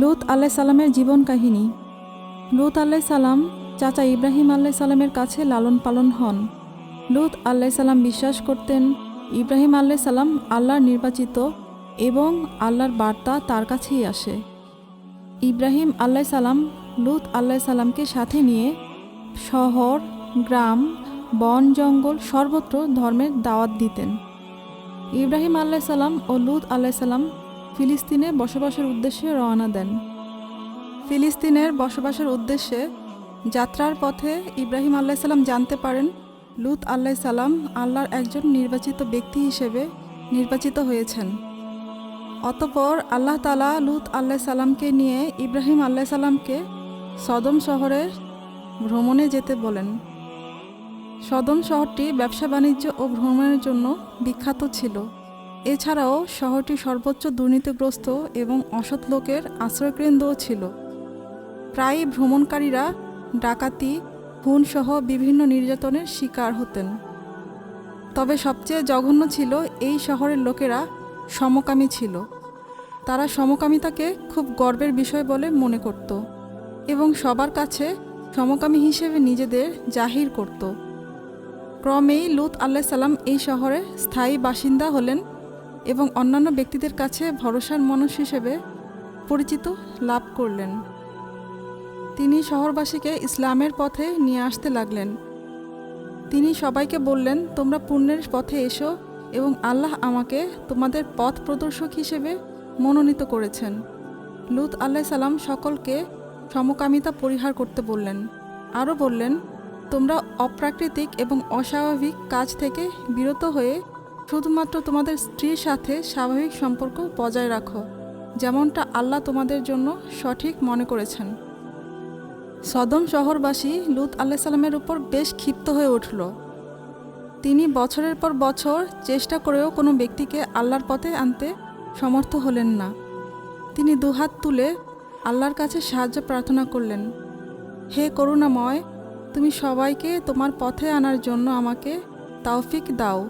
লুত আল্লাহ সালামের জীবন কাহিনী। লুত আল্লাহ সালাম চাচা ইব্রাহিম আল্লাহ সালামের কাছে লালন পালন হন। লুত আল্লাহ সালাম বিশ্বাস করতেন ইব্রাহিম আল্লাহ সালাম আল্লাহর নির্বাচিত এবং আল্লাহর বার্তা তার কাছেই আসে। ইব্রাহিম আল্লাহ সালাম লুত আল্লাহ সালামকে সাথে নিয়ে শহর, গ্রাম, বন, জঙ্গল সর্বত্র ধর্মের দাওয়াত দিতেন। ইব্রাহিম আল্লাহ সালাম ও লুত আল্লাহ সালাম ফিলিস্তিনে বসবাসের উদ্দেশ্যে রওনা দেন। ফিলিস্তিনের বসবাসের উদ্দেশ্যে যাত্রার পথে ইব্রাহিম আল্লাহ সালাম জানতে পারেন, লুত আল্লাহ সালাম আল্লাহর একজন নির্বাচিত ব্যক্তি হিসেবে নির্বাচিত হয়েছেন। অতপর আল্লাহ তালা লুত আল্লাহ সালামকে নিয়ে ইব্রাহিম আল্লাহ সালামকে সদম শহরে ভ্রমণে যেতে বলেন। সদম শহরটি ব্যবসা বাণিজ্য ও ভ্রমণের জন্য বিখ্যাত ছিল। এছাড়াও শহরটি সর্বোচ্চ দুর্নীতিগ্রস্ত এবং অসৎ লোকের আশ্রয়কেন্দ্রও ছিল। প্রায়ই ভ্রমণকারীরা ডাকাতি, খুনসহ বিভিন্ন নির্যাতনের শিকার হতেন। তবে সবচেয়ে জঘন্য ছিল এই শহরের লোকেরা সমকামী ছিল। তারা সমকামিতাকে খুব গর্বের বিষয় বলে মনে করত এবং সবার কাছে সমকামী হিসেবে নিজেদের জাহির করত। ক্রমেই লুত আল্লাহ সালাম এই শহরে স্থায়ী বাসিন্দা হলেন এবং অন্যান্য ব্যক্তিদের কাছে ভরসার মানুষ হিসেবে পরিচিত লাভ করলেন। তিনি শহরবাসীকে ইসলামের পথে নিয়ে আসতে লাগলেন। তিনি সবাইকে বললেন, তোমরা পুণ্যের পথে এসো এবং আল্লাহ আমাকে তোমাদের পথ প্রদর্শক হিসেবে মনোনীত করেছেন। লুত আল্লাহ সালাম সকলকে সমকামিতা পরিহার করতে বললেন। আরও বললেন, তোমরা অপ্রাকৃতিক এবং অস্বাভাবিক কাজ থেকে বিরত হয়ে শুধুমাত্র তোমাদের স্ত্রীর সাথে স্বাভাবিক সম্পর্ক বজায় রাখো, যেমনটা আল্লাহ তোমাদের জন্য সঠিক মনে করেছেন। সদম শহরবাসী লুত আল্লাহ সাল্লামের উপর বেশ ক্ষিপ্ত হয়ে উঠল। তিনি বছরের পর বছর চেষ্টা করেও কোনো ব্যক্তিকে আল্লাহর পথে আনতে সমর্থ হলেন না। তিনি দুহাত তুলে আল্লাহর কাছে সাহায্য প্রার্থনা করলেন, হে করুণাময়, তুমি সবাইকে তোমার পথে আনার জন্য আমাকে তাওফিক দাও।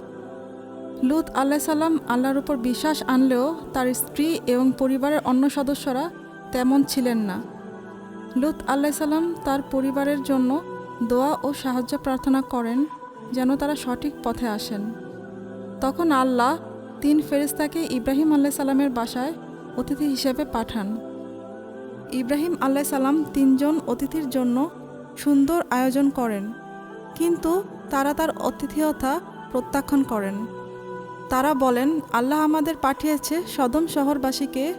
লুত আল্লাহ সাল্লাম আল্লাহর উপর বিশ্বাস আনলেও তার স্ত্রী এবং পরিবারের অন্য সদস্যরা তেমন ছিলেন না। লুত আল্লাহ সাল্লাম তার পরিবারের জন্য দোয়া ও সাহায্য প্রার্থনা করেন যেন তারা সঠিক পথে আসেন। তখন আল্লাহ তিন ফেরিস্তাকে ইব্রাহিম আল্লাহ সাল্লামের বাসায় অতিথি হিসেবে পাঠান। ইব্রাহিম আল্লাহ সাল্লাম তিনজন অতিথির জন্য সুন্দর আয়োজন করেন, কিন্তু তারা তার অতিথিয়তা প্রত্যাখ্যান করেন। তারা বলেন, আল্লাহ আমাদের পাঠিয়েছে সদম শহরবাসীকে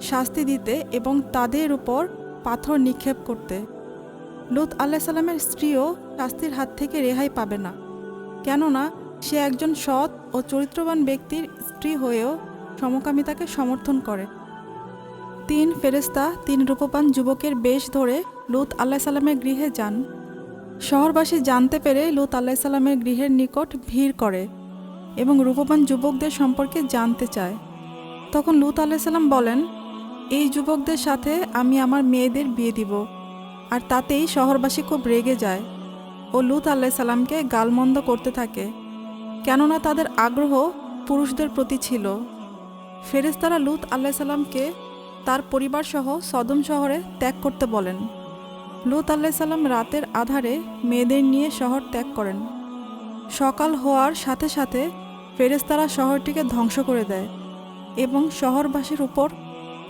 শাস্তি দিতে এবং তাদের উপর পাথর নিক্ষেপ করতে। লুত আল্লাহ সাল্লামের স্ত্রীও শাস্তির হাত থেকে রেহাই পাবে না। কেননা, সে একজন সৎ ও চরিত্রবান ব্যক্তির স্ত্রী হয়েও সমকামিতাকে সমর্থন করে। তিন ফেরেস্তা তিন রূপবান যুবকের বেশ ধরে লুত আল্লাহ সাল্লামের গৃহে যান। শহরবাসী জানতে পেরে লুত আল্লাহ সাল্লামের গৃহের নিকট ভিড় করে। এবং রূপবান যুবকদের সম্পর্কে জানতে চায়। তখন লুত আল্লাহ সাল্লাম বলেন, এই যুবকদের সাথে আমি আমার মেয়েদের বিয়ে দিব, আর তাতেই শহরবাসী খুব রেগে যায় ও লুত আল্লাহ সাল্লামকে গালমন্দ করতে থাকে। কেননা তাদের আগ্রহ পুরুষদের প্রতি ছিল। ফেরেস্তারা লুত আল্লাহ সাল্লামকে তার পরিবারসহ সদম শহরে ত্যাগ করতে বলেন। লুত আল্লাহ সাল্লাম রাতের আধারে মেয়েদের নিয়ে শহর ত্যাগ করেন। সকাল হওয়ার সাথে সাথে ফেরেস্তারা শহরটিকে ধ্বংস করে দেয় এবং শহরবাসীর উপর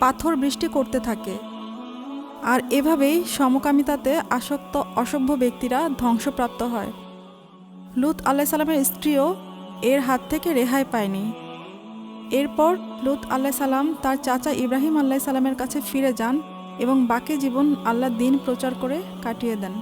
পাথর বৃষ্টি করতে থাকে। আর এভাবেই সমকামিতাতে আসক্ত অসভ্য ব্যক্তিরা ধ্বংসপ্রাপ্ত হয়। লুত আল্লাহ সাল্লামের স্ত্রীও এর হাত থেকে রেহাই পায়নি। এরপর লুত আল্লাহ সাল্লাম তার চাচা ইব্রাহিম আল্লাহ সাল্লামের কাছে ফিরে যান এবং বাকি জীবন আল্লাহ দিন প্রচার করে কাটিয়ে দেন।